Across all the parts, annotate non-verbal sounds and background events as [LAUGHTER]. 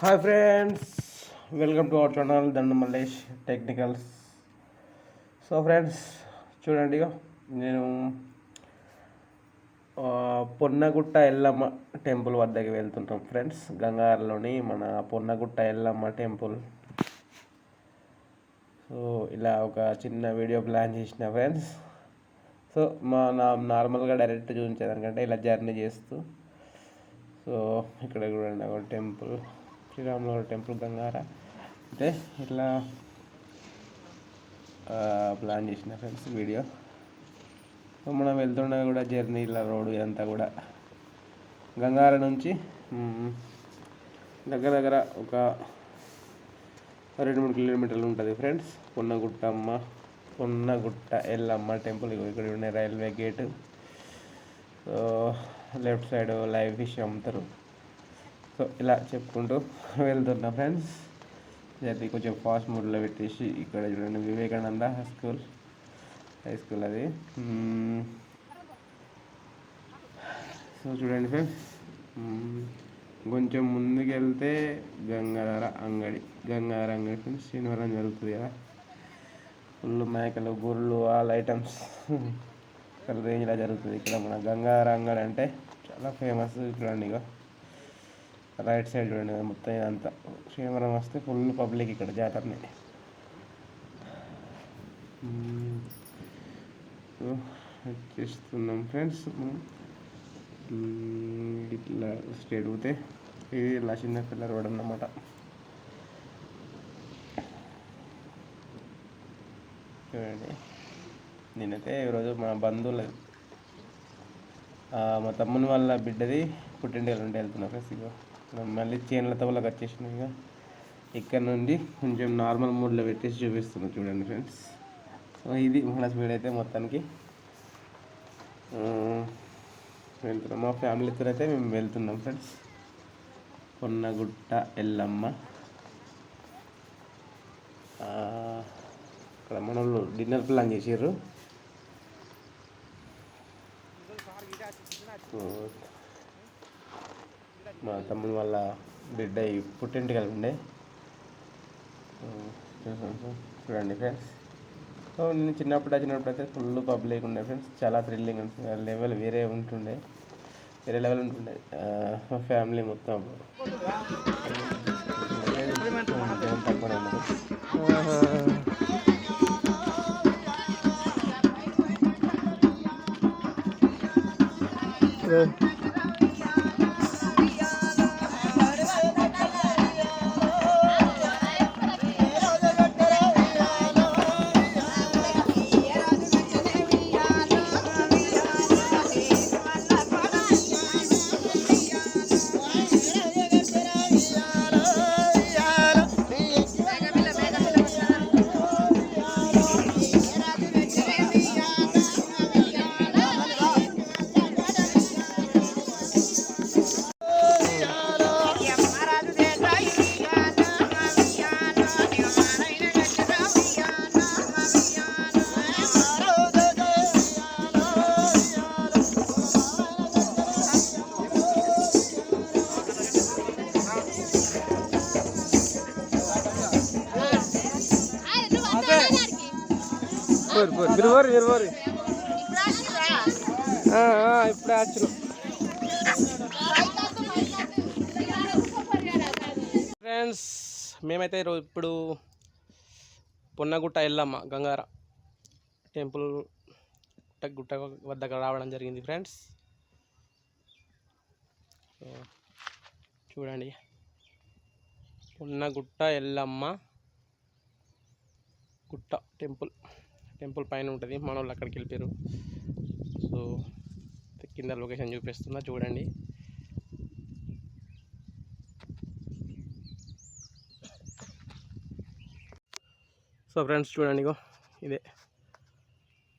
Hi friends welcome to our channel Danda Mallesh technicals so friends చూడండి నేను పొన్నగుట్ట Yellamma temple వద్దకి వెళ్తుంటాం ఫ్రెండ్స్ గంగారలోని మన పొన్నగుట్ట ఎల్లమ్మ టెంపుల్. సో ఇలా ఒక చిన్న వీడియో ప్లాన్ చేసిన ఫ్రెండ్స్ సో మా నా నార్మల్గా డైరెక్ట్ చూపించేదానికంటే ఇలా జర్నీ చేస్తూ సో ఇక్కడ కూడా ఒక టెంపుల్. శ్రీరాముల టెంపుల్ గంగార అంటే ఇట్లా ప్లాన్ చేసిన ఫ్రెండ్స్ వీడియో. మనం వెళ్తుండగా కూడా జర్నీ ఇలా రోడ్డు ఇదంతా కూడా. గంగార నుంచి దగ్గర దగ్గర ఒక రెండు మూడు కిలోమీటర్లు ఉంటుంది ఫ్రెండ్స్. పొన్నగుట్టమ్మ పొన్నగుట్ట ఎల్లమ్మ టెంపుల్. ఇక్కడ ఉన్నాయి railway gate. Left side live fish అమ్ముతారు. సో ఇలా చెప్పుకుంటూ [LAUGHS] వెళ్తున్నా ఫ్రెండ్స్. జర్నీ కొంచెం ఫాస్ట్ మూడ్లో పెట్టేసి ఇక్కడ చూడండి Vivekananda high school high school అది. సో చూడండి ఫ్రెండ్స్. కొంచెం ముందుకెళ్తే గంగాధర అంగడి. గంగాధర అంగడి ఫ్రెండ్స్. శనివారం జరుగుతుంది కదా. ఫుల్ మేకలు గొర్రెలు ఆల్ ఐటమ్స్. [LAUGHS] ఇక్కడ రేంజ్లో జరుగుతుంది ఇక్కడ మన గంగాధర అంగడి అంటే చాలా ఫేమస్ చూడండి ఇక రైట్ సైడ్ చూడండి మొత్తం ఇదంతా. శ్రీవరం వస్తే ఫుల్ పబ్లిక్ ఇక్కడ జాతరని చేస్తున్నాం ఫ్రెండ్స్. ఇట్లా స్టేట్ పోతే ఇది ఇలా చిన్న పిల్ల రోడ్ అన్నమాట. చూడండి. నేనైతే ఈరోజు మా బంధువులు మా తమ్ముని వాళ్ళ బిడ్డది పుట్టింటికి ఉంటే వెళ్తున్నా ఫ్రెండ్స్ ఇగో. మళ్ళీ చేనులతో వాళ్ళకి వచ్చేసినాం ఇక. ఇక్కడ నుండి కొంచెం నార్మల్ మూడ్లో పెట్టేసి చూపిస్తున్నాం చూడండి ఫ్రెండ్స్. సో ఇది మన స్పీడ్ అయితే మొత్తానికి. వెళ్తున్నాం. మా ఫ్యామిలీతో అయితే మేము వెళ్తున్నాం ఫ్రెండ్స్. పొన్నగుట్ట ఎల్లమ్మ. ఇక్కడ మన వాళ్ళు డిన్నర్ ప్లాన్ చేసారు మా తమ్ముడు వాళ్ళ బిడ్డ పుట్టింటి కలిపి ఉండే చూడండి ఫ్రెండ్స్ సో నేను చిన్నప్పుడు వచ్చినప్పుడు అయితే ఫుల్ పబ్లిక్ ఉండే ఫ్రెండ్స్ చాలా థ్రిల్లింగ్ ఉంటుంది లెవెల్ వేరే ఉంటుండే. వేరే లెవెల్ ఉంటుండే. ఫ్యామిలీ మొత్తం. జనం పోరు పోరు. మీరు పోరు మీరు పోరు. ఇప్పుడే వచ్చినాం ఫ్రెండ్స్ మేమైతే ఈరోజు ఇప్పుడు పొన్నగుట్ట ఎల్లమ్మ గంగార టెంపుల్ గుట్ట గుట్ట వద్దకు రావడం జరిగింది ఫ్రెండ్స్ చూడండి. పొన్నగుట్ట ఎల్లమ్మ గుట్ట టెంపుల్. టెంపుల్ పైన ఉంటుంది మన వాళ్ళు అక్కడికి వెళ్ళిపోయారు సో కింద లొకేషన్ చూపిస్తున్నా చూడండి. సో ఫ్రెండ్స్ చూడండి ఇగో ఇదే.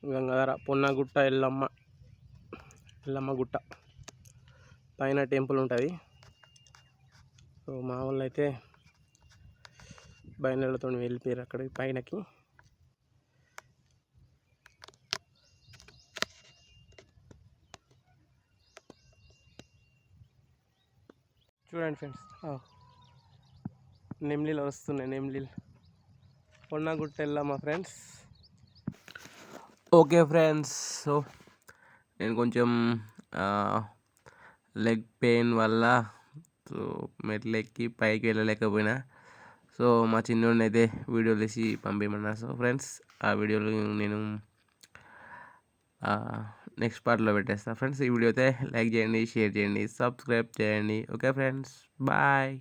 గంగాధర పొన్నగుట్ట ఎల్లమ్మ ఎల్లమ్మ గుట్ట. పైన టెంపుల్ ఉంటుంది. సో మా వాళ్ళు అయితే బయలుతో వెళ్ళిపోయారు అక్కడికి పైనకి. చూడండి ఫ్రెండ్స్. నెమ్లీలు వస్తున్నాయి నెమ్లీలు. పొన్నగుట్ట వెళ్ళాం మా ఫ్రెండ్స్. ఓకే ఫ్రెండ్స్ సో నేను కొంచెం లెగ్ పెయిన్ వల్ల సో మెట్లు ఎక్కి పైకి వెళ్ళలేకపోయినా. సో మా చిన్నోడిని అయితే వీడియోలు వేసి పంపించమన్నా సో ఫ్రెండ్స్ ఆ వీడియోలు నేను నెక్స్ట్ పార్ట్లో పెట్టేస్తాను ఫ్రెండ్స్ ఈ వీడియో అయితే లైక్ చేయండి షేర్ చేయండి సబ్స్క్రైబ్ చేయండి. ఓకే ఫ్రెండ్స్ బాయ్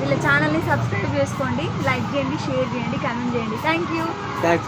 వీళ్ళ ఛానల్ని సబ్స్క్రైబ్ చేసుకోండి లైక్ చేయండి షేర్ చేయండి కామెంట్ చేయండి. Thank you